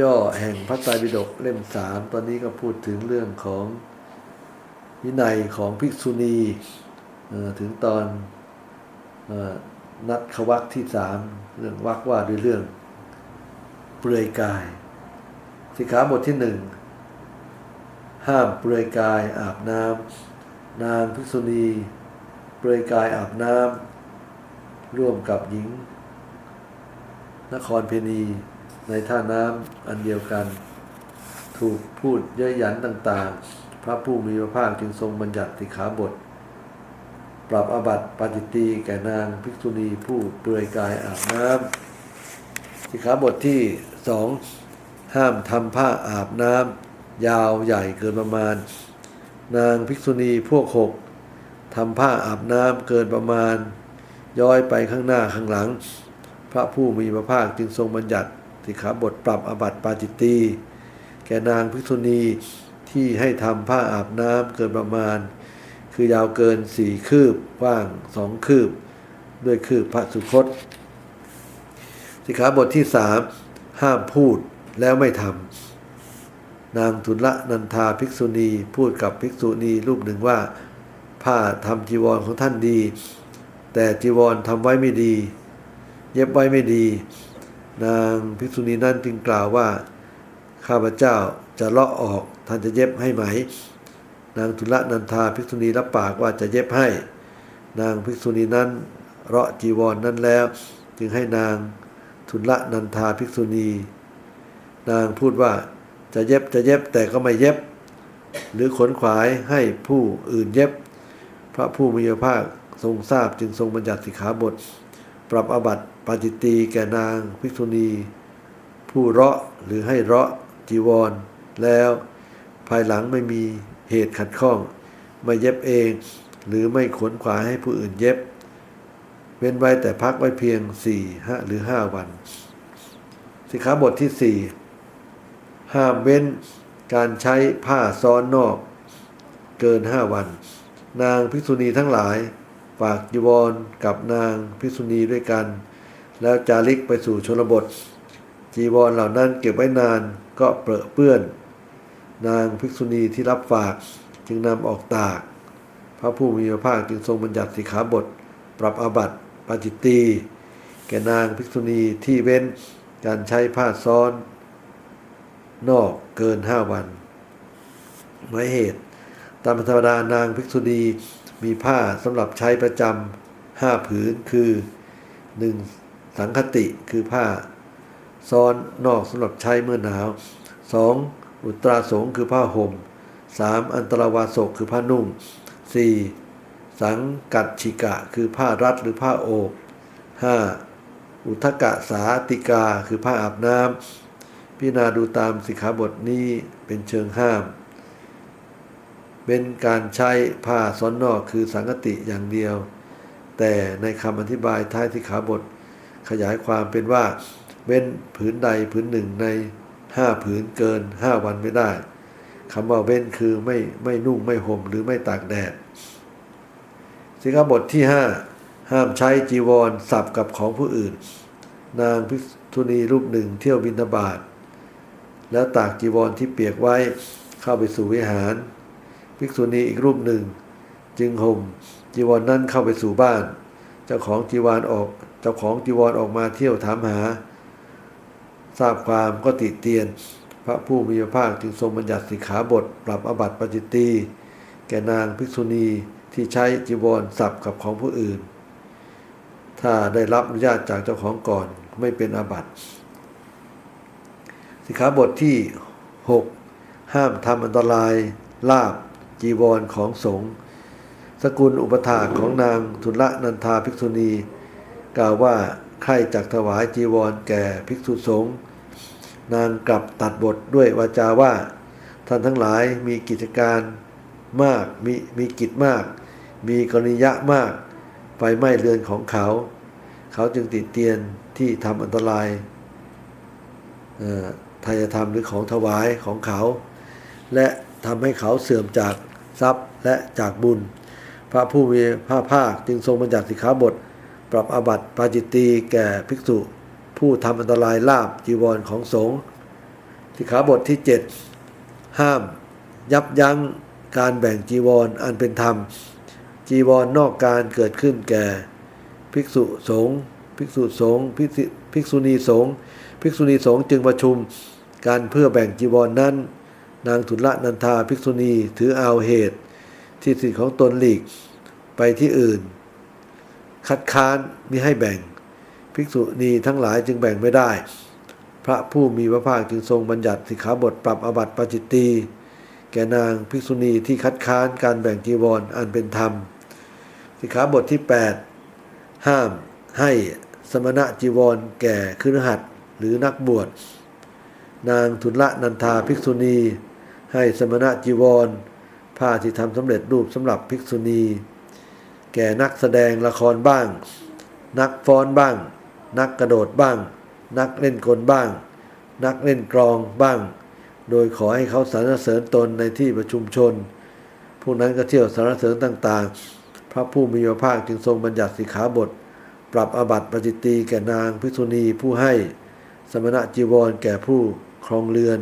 ย่อแห่งพระไตรปิฎกเล่มสามตอนนี้ก็พูดถึงเรื่องของวินัยของภิกษุณีถึงตอนอนัดขวักที่สามเรื่องวักว่าด้วยเรื่องเปลือยกาย สิกขาบทที่หนึ่งห้ามเปลือยกายอาบน้ำนางภิกษุณี เปลือยกายอาบน้ำร่วมกับหญิง นครเพนี ในท่าน้ำอันเดียวกัน ถูกพูดเย้ยหยันต่างๆ พระผู้มีพระภาคจึงทรงบัญญัติสิกขาบท ปรับอบัติปาจิตตีแก่นางภิกษุณีผู้เปลือยกายอาบน้ำสิกขาบทที่สองห้ามทำผ้าอาบน้ำยาวใหญ่เกินประมาณ นางภิกษุณีพวกหกทำผ้าอาบน้ำเกินประมาณ ย้อยไปข้างหน้าข้างหลัง พระผู้มีพระภาคจึงทรงบัญญัติ สิกขาบทปรับอบัติปาจิตตีแก่นางภิกษุณีที่ให้ทำผ้าอาบน้ำเกินประมาณ คือยาวเกินสี่คืบกว้างสองคืบ ด้วยคืบพระสุคตสิกขาบทที่สามห้ามพูดแล้วไม่ทำนางทุละนันทาภิกษุณีพูดกับภิกษุณีรูปหนึ่งว่า ผ้าทำจีวรของท่านดี แต่จีวรทำไว้ไม่ดี เย็บไว้ไม่ดี นางภิกษุณีนั้นจึงกล่าวว่า ข้าพเจ้าจะเลาะออกท่านจะเย็บให้ไหม นางทุลนันทาภิกษุณีรับปากว่าจะเย็บให้ นางภิกษุณีนั้นเลาะจีวรนนั้นแล้ว จึงให้นางทุลนันทาภิกษุณี นางพูดว่าจะเย็บจะเย็บแต่ก็ไม่เย็บ หรือขนขวายให้ผู้อื่นเย็บ พระผู้มีพระภาคทรงทราบจึงทรงบัญญัติสิกขาบท ปรับอบัติปาจิตตีแก่นางภิกษุณี ผู้เราะหรือให้เราะจีวร แล้ว ภายหลังไม่มีเหตุขัดข้อง ไม่เย็บเอง หรือไม่ขนขวายให้ผู้อื่นเย็บ เว้นไว้แต่พักไว้เพียงสี่ห้าหรือห้าวัน สิกขาบทที่สี่ห้ามเว้นการใช้ผ้าซ้อนนอก เกินห้าวัน นางภิกษุณีทั้งหลาย ฝากจีวรกับนางภิกษุณีด้วยกัน แล้วจาริกไปสู่ชนบท จีวรเหล่านั้นเก็บไว้นานก็เปรอะเปื้อน นางภิกษุณีที่รับฝากจึงนำออกตาก พระผู้มีพระภาคจึงทรงบัญญัติสิกขาบท ปรับอาบัติปาจิตตีแก่นางภิกษุณีที่เว้นการใช้ผ้าซ้อน นอกเกินห้าวันหมายเหตุ ตามธรรมดานางภิกษุณี มีผ้าสำหรับใช้ประจำห้าผืนคือหนึ่งสังคติคือผ้า ซ้อนนอกสำหรับใช้เมื่อหนาวสองอุตราสงคือผ้าห่มสามอันตรวาสกคือผ้านุ่งสี่สังกัดชิกะคือผ้ารัดหรือผ้าโอบห้าอุทกะสาติกาคือผ้าอาบน้ำพิจารณาดูตามสิกขาบทนี้เป็นเชิงห้าม เป็นการใช้ผ้าซ้อนนอกคือสังกติอย่างเดียว แต่ในคำอธิบายท้ายสิกขาบท ขยายความเป็นว่า เว้นผืนใดผืนหนึ่งในห้าผืนเกินห้าวันไม่ได้คำว่าเว้นคือไม่ไม่นุ่งไม่ห่มหรือไม่ตากแดดสิกขาบทที่ห้าห้ามใช้จีวรสับกับของผู้อื่น นางภิกษุณีรูปหนึ่งเที่ยวบินทบาท แล้วตากจีวรที่เปียกไว้เข้าไปสู่วิหาร ภิกษุณีอีกรูปหนึ่ง จึงห่มจีวรนนั้นเข้าไปสู่บ้าน เจ้าของจีวรออก เจ้าของจีวรออกมาเที่ยวถามหา ทราบความก็ติเตียน พระผู้มีพระภาคจึงทรงบัญญัติสิกขาบท ปรับอบัติปจิตตีแก่นางภิกษุณีที่ใช้จีวรสับกับของผู้อื่น ถ้าได้รับอนุญาตจากเจ้าของก่อนไม่เป็นอาบัติสิกขาบทที่ 6 ห้ามทำอันตรายลาบ จีวรของสงฆ์สกุลอุปถาของนางทุลนันทาภิกษุณี กล่าวว่าใครจักถวายจีวรแก่ภิกษุสงฆ์นางกลับตัดบทด้วยวาจาว่า ท่านทั้งหลายมีกิจการมากมีมีกิจมาก มีกรณียะมากไฟไหม้เรือนของเขา เขาจึงติดเตียนที่ทำอันตรายทายธรรมหรือของถวายของเขา และ ทำให้เขาเสื่อมจากทรัพย์และจากบุญ พระผู้มีพระภาคจึงทรงบัญญัติสิกขาบท ปรับอาบัติปาจิตตีแก่ภิกษุ ผู้ทำอันตรายลาบจีวรของสงฆ์สิกขาบทที่เจ็ดห้าม ยับยั้งการแบ่งจีวรออันเป็นธรรม จีวรนนอกการเกิดขึ้นแก่ ภิกษุสงฆ์ภิกษุสงฆ์ภิกษุภิกษุณีสงฆ์ภิกษุณีสงฆ์จึงประชุมการเพื่อแบ่งจีวรนนั้น นางทุลนันทาภิกษุณีถือเอาเหตุ ที่สิทธิของตนหลีกไปที่อื่น คัดค้านมิให้แบ่ง ภิกษุณีทั้งหลายจึงแบ่งไม่ได้ พระผู้มีพระภาคจึงทรงบัญญัติสิกขาบทปรับอบัติปจิตตีแก่นางภิกษุณีที่คัดค้านการแบ่งจีวรออันเป็นธรรม สิกขาบทที่ 8 ห้ามให้สมณะจีวรแก่คฤหัสถ์หรือนักบวช นางทุลนันทาภิกษุณี ให้สมณะจีวร ผ้าที่ทำสำเร็จรูปสำหรับภิกษุณี แก่นักแสดงละครบ้าง นักฟ้อนบ้าง นักกระโดดบ้าง นักเล่นกลบ้าง นักเล่นกลองบ้าง โดยขอให้เขาสรรเสริญตนในที่ประชุมชนพวกนั้นก็เที่ยวสรรเสริญต่างๆ พระผู้มีพระภาคจึงทรงบัญญัติสิกขาบท ปรับอาบัติปาจิตตีแก่นางภิกษุณีผู้ให้ สมณะจีวรแก่ผู้ครองเรือน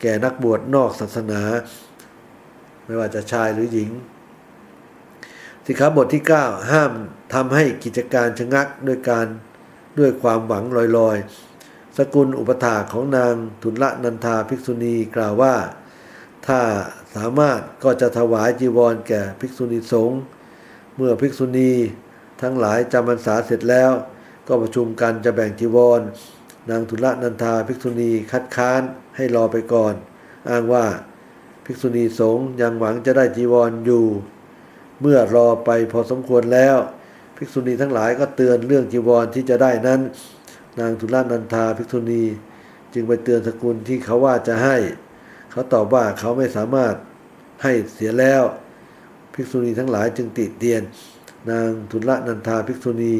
แก่นักบวชนอกศาสนา ไม่ว่าจะชายหรือหญิง สิกขาบทที่ 9 ห้ามทำให้กิจการชะงักด้วยการด้วยความหวังลอยๆ สกุลอุปถาของนางทุลนันทาภิกษุณีกล่าวว่า ถ้าสามารถก็จะถวายจีวรแก่ภิกษุณีสงฆ์เมื่อภิกษุณีทั้งหลายจำพรรษาเสร็จแล้ว ก็ประชุมกันจะแบ่งจีวร นางทุลนันทาภิกษุณีคัดค้านให้รอไปก่อน อ้างว่าภิกษุณีสงฆ์ยังหวังจะได้จีวรอยู่ เมื่อรอไปพอสมควรแล้ว ภิกษุณีทั้งหลายก็เตือนเรื่องจีวรที่จะได้นั้น นางทุลนันทาภิกษุณีจึงไปเตือนสกุลที่เขาว่าจะให้ เขาตอบว่าเขาไม่สามารถให้เสียแล้ว ภิกษุณีทั้งหลายจึงติเตียน นางทุลนันทาภิกษุณี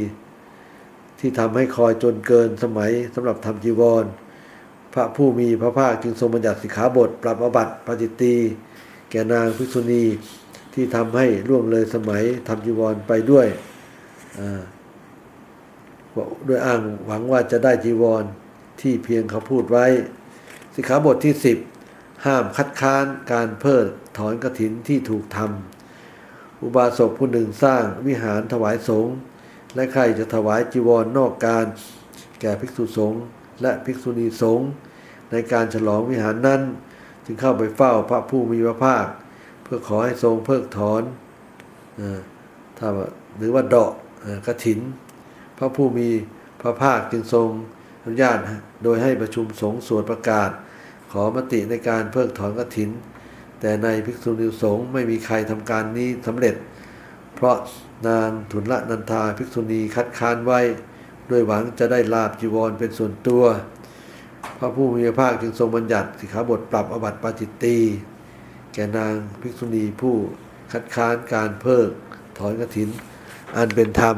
ที่ทำให้คอยจนเกินสมัยสำหรับทำจีวร พระผู้มีพระภาคจึงทรงบัญญัติสิกขาบท ปรับอบัติปาจิตีแก่นางภิกษุณีที่ทำให้ล่วงเลยสมัยทำจีวรไปด้วยด้วยอ้างหวังว่าจะได้จีวรที่เพียงเขาพูดไว้ สิกขาบทที่ 10 ห้ามคัดค้านการเพิกถอนกระถินที่ถูกทำอุบาสกผู้หนึ่งสร้างวิหารถวายสงฆ์ และใครจะถวายจีวรนอกการ แก่ภิกษุสงฆ์และภิกษุณีสงฆ์ในการฉลองวิหารนั้น จึงเข้าไปเฝ้าพระผู้มีพระภาค เพื่อขอให้ทรงเพิกถอนอถ้าหรือว่าเดาะเอ่อกถิน พระผู้มีพระภาคจึงทรงอนุญาตโดยให้ประชุมสงฆ์สวดประกาศ ขอมติในการเพิกถอนกระถิน แต่ในภิกษุณีสงฆ์ไม่มีใครทำการนี้สำเร็จ เพราะ นางทุนละนันทาภิกษุณีคัดค้านไว้ ด้วยหวังจะได้ลาบจีวรเป็นส่วนตัว พระผู้มีพระภาคจึงทรงบัญญัติสิกขาบทปรับอบัติปาจิตตีแก่นางภิกษุณีผู้คัดค้านการเพิกถอนกถิน อันเป็นธรรม